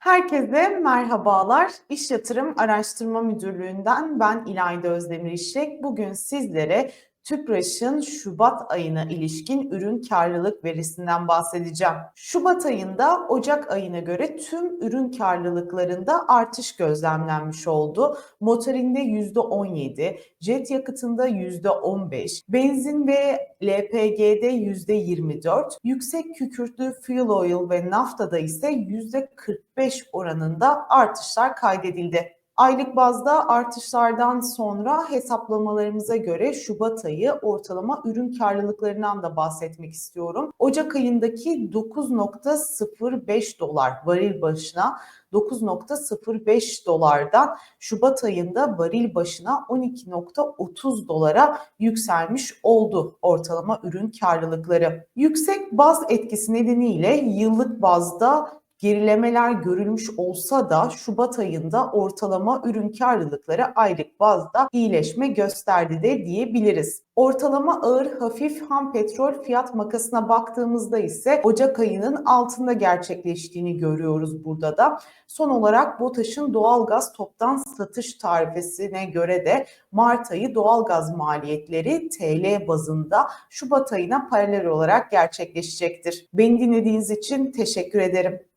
Herkese merhabalar. İş Yatırım Araştırma Müdürlüğü'nden ben İlayda Özdemir İşlek. Bugün sizlere TÜPRAŞ'ın Şubat ayına ilişkin ürün karlılık verisinden bahsedeceğim. Şubat ayında Ocak ayına göre tüm ürün karlılıklarında artış gözlemlenmiş oldu. Motorinde %17, jet yakıtında %15, benzin ve LPG'de %24, yüksek kükürtlü fuel oil ve naftada ise %45 oranında artışlar kaydedildi. Aylık bazda artışlardan sonra hesaplamalarımıza göre Şubat ayı ortalama ürün karlılıklarından da bahsetmek istiyorum. Ocak ayındaki 9.05 dolar varil başına 9.05 dolardan Şubat ayında varil başına 12.30 dolara yükselmiş oldu ortalama ürün karlılıkları. Yüksek baz etkisi nedeniyle yıllık bazda gerilemeler görülmüş olsa da Şubat ayında ortalama ürün karlılıkları aylık bazda iyileşme gösterdi de diyebiliriz. Ortalama ağır hafif ham petrol fiyat makasına baktığımızda ise Ocak ayının altında gerçekleştiğini görüyoruz burada da. Son olarak BOTAŞ'ın doğalgaz toptan satış tarifesine göre de Mart ayı doğalgaz maliyetleri TL bazında Şubat ayına paralel olarak gerçekleşecektir. Beni dinlediğiniz için teşekkür ederim.